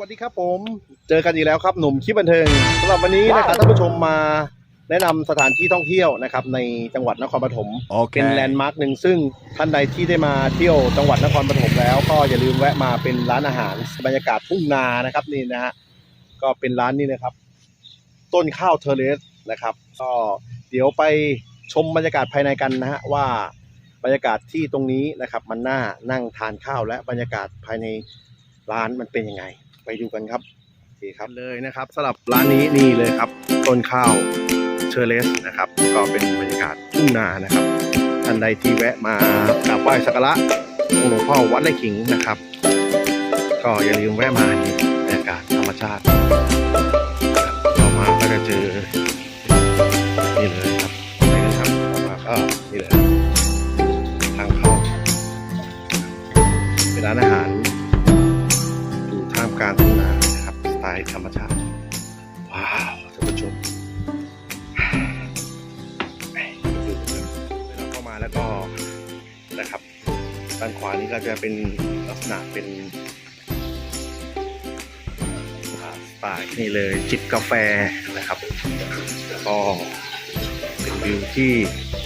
วัสดีครับผม เจอกันอีกแล้วครับหนุ่มคลิปบันเทิงสำหรับวันนี้นะครับท่านผู้ชมมาแนะนำสถานที่ท่องเที่ยวนะครับในจังหวัดนครปฐมเป็นแลนด์มาร์คหนึ่งซึ่งท่านใดที่ได้มาเที่ยวจังหวัดนครปฐมแล้ว ก็อย่าลืมแวะมาเป็นร้านอาหารบรรยากาศทุ่งนานะครับนี่นะฮะก็เป็นร้านนี้นะครับ ต้นข้าวเทอร์เรสนะครับ ก็เดี๋ยวไปชมบรรยากาศภายในกันนะฮะว่าบรรยากาศที่ตรงนี้นะครับ มันน่านั่งทานข้าวและบรรยากาศภายในร้านมันเป็นยังไง ไปดูกันครับโอเคครับเลยนะครับสำหรับร้านนี้นี่เลยครับ ต้นข้าวเชอร์เลสนะครับ ก็เป็นบรรยากาศทุ่งนานะครับท่านใดที่แวะมากราบไหว้สักการะองค์หลวงพ่อวัดไร่ขิงนะครับ ก็อย่าลืมแวะมานี่บรรยากาศธรรมชาติต่อมาก็จะเจอนี่เลยครับไปกันครับต่อมาก็นี่เลยทางเข้าเป็นร้านอาหาร กลางทุ่งนานะครับสไตล์ธรรมชาติ ว้าวท่านผู้ชมเวลาเข้ามาแล้วก็นะครับด้านขวานี้ก็จะเป็นลักษณะเป็นอ่าสไตล์นี่เลยจิบกาแฟนะครับก็เป็นวิวที่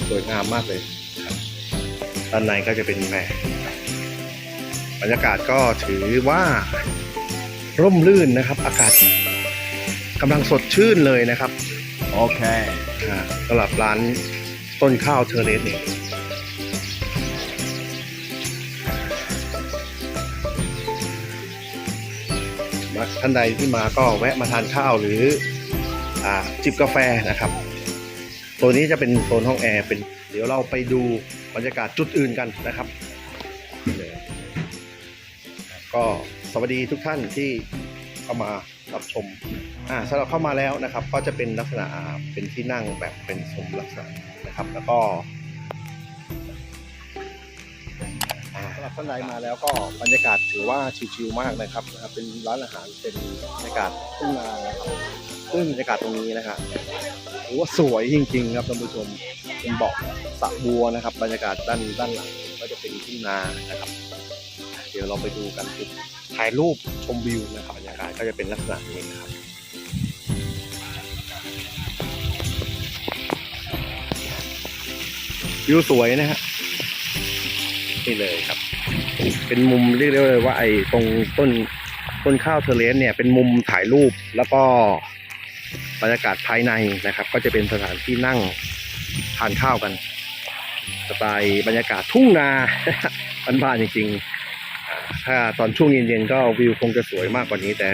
สวยงามมากเลยด้านในก็จะเป็นแม่บรรยากาศก็ถือว่า ร่มรื่นนะครับ อากาศกำลังสดชื่นเลยนะครับโอเคอ่าสำหรับร้านต้นข้าวเทอร์เรสเนี่ยมาท่านใดที่มาก็แวะมาทานข้าวหรืออ่าจิบกาแฟนะครับ ตัวนี้จะเป็นโซนห้องแอร์เป็นเดี๋ยวเราไปดูบรรยากาศจุดอื่นกันนะครับนี่เลย ก็สวัสดีทุกท่านที่เข้ามารับชมอ่าสำหรับเข้ามาแล้วนะครับ ก็จะเป็นลักษณะเป็นที่นั่งแบบเป็นสมลักษณะนะครับ แล้วก็สำหรับท่านใดมาแล้วก็บรรยากาศถือว่าชิลๆมากนะครับนะครับ เป็นร้านอาหารเป็นบรรยากาศทุ่งนานะครับซึ่งบรรยากาศตรงนี้นะครับถือว่าสวยจริง ๆ ครับท่านผู้ชมเป็นเบาะสระบัวนะครับ บรรยากาศด้านด้านหลังก็จะเป็นทุ่งนานะครับ ดี๋ยวเราไปดูกันจุดถ่ายรูปชมวิวนะครับบรรยากาศก็จะเป็นลักษณะนี้นะครับวิวสวยนะฮะนี่เลยครับ เป็นมุมเรียกได้เลยว่าไอ้ตรงต้นต้นข้าวเทเลสเนี่ยเป็นมุมถ่ายรูปแล้วก็บรรยากาศภายในนะครับ ก็จะเป็นสถานที่นั่งทานข้าวกันสไตล์บรรยากาศทุ่งนาบ้านๆจริงๆ ถ้าตอนช่วงเย็นๆก็วิวคงจะสวยมากกว่านี้ แต่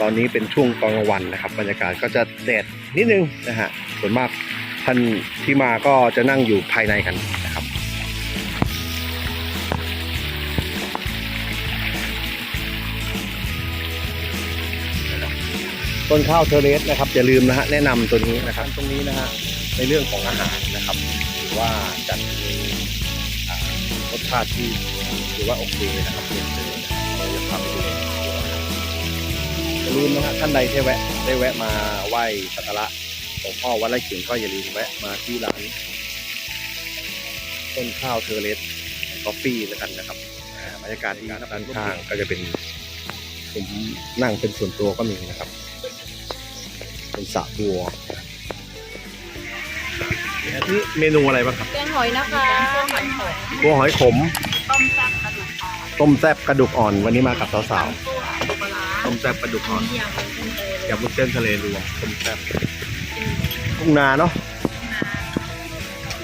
ตอนนี้เป็นช่วงตอนกลางวันนะครับ บรรยากาศก็จะแดดนิดนึงนะฮะส่วนมากท่านที่มาก็จะนั่งอยู่ภายในกันนะครับต้นข้าวเทอร์เรสนะครับอย่าลืมนะฮะแนะนำตัวนี้นะครับตรงนี้นะฮะในเรื่องของอาหารนะครับถือว่าจัดมีอ่า รสชาติที่ถือว่าโอเคนะครับเรียนเชิญนะครับเราจะพาไปดูอย่าลืมนะฮะท่านใดที่แวะได้แวะมาไหว้สักการะหลวงพ่อวัดไร่ขิงก็อย่าลืมแวะมาที่ร้านต้นข้าวเทอร์เรสกาแฟแล้วกันนะครับอ่าบรรยากาศที่ด้านข้างก็จะเป็นผมนั่งเป็นส่วนตัวก็มีนะครับ เป็นสระบัวนี่เมนูอะไรบ้างครับแกง หอยนะคะหอยหอยบัวหอยขมต้มแซ่บกระดูกอ่อนต้มแซ่บกระดูกอ่อนวันนี้มากับสาวตัวปลาร้าๆต้มแซ่บกระดูกอ่อนยำเป็นทะเลยำลูกเส้นทะเลรวมต้มแซ่บทุ่งนาเนาะ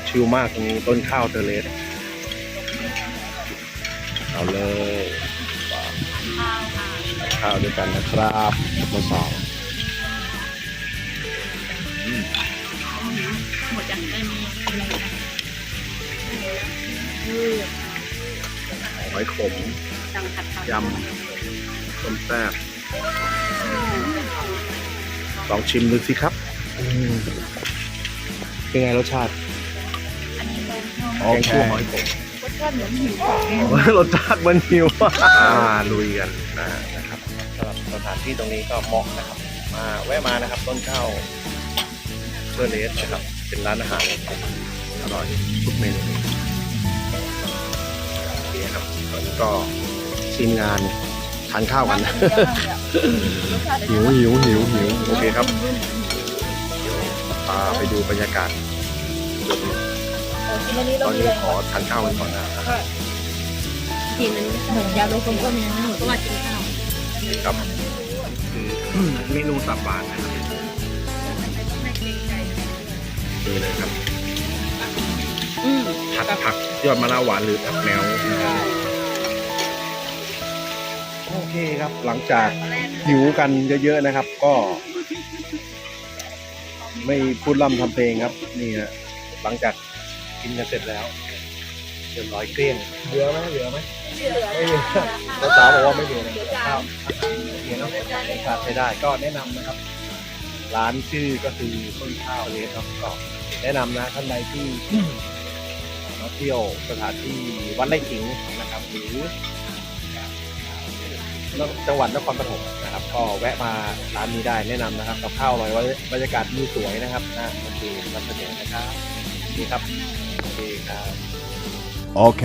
ชิลมากตรงนี้ต้นข้าวเทเลสเอาเลยข้าวค่ะข้าวด้วยกันนะครับสาวหมดจากได้มีอะไรนะยืดๆ หอยขมจังผัดผักยำต้มแซ่บลองชิมดูสิครับอืมเป็นไงรสชาติอันนี้เป็นแกงคั่วหอยขมรสชาติเหมือนหิวของรสชาติเหมันหิวอ่าลุยกันอ่านะครับสำหรับสถานที่ตรงนี้ก็เหมาะนะครับ มาแวะมานะครับ ต้นข้าวเบอร์เลสนะครับ เป็นร้านอาหารอร่อยทุกเมนู โอเคครับตอนนี้ก็ทีมงานทานข้าวกัน หิวหิวหิวหิวโอเคครับเดี๋ยวพาไปดูบรรยากาศกินอันนี้ตเราอนมีนี้อะไรขอทานข้าวกันก่อนนะกินอันนี้เหมือนยาลดความอ้วนมีนะหนูก็มากินข้าวครับคือเมนูตับบานนะครับดูเลยครับ อืมผัดผักยอดมะนาวหวานหรือผักแมวนะครับโอเคครับ หลังจากหิวกันเยอะๆนะครับ ก็ ไม่พูดล่ำทำเพลงครับ นี่ฮะหลังจากกินกันเสร็จแล้วเรียบร้อยเกลี้ยงเหลือไหมเหลือไหมไม่เหลือแล้วสาวบอกว่าไม่เหลือเลยข้าวโอเคเนาะครับใช้ได้ก็แนะนำนะครับ ร้านชื่อก็คือต้นข้าวเลสครับก็แนะนำนะท่านใดที่ มาเที่ยวสถานที่วัดไร่ขิงนะครับ หรือจังหวัดนครปฐมนะครับ ก็แวะมาร้านนี้ได้แนะนำนะครับกับข้าวอร่อยบรรยากาศดีสวยนะครับนะโอเคนำเสนอนะครับนี่ครับโอเคครับโอเค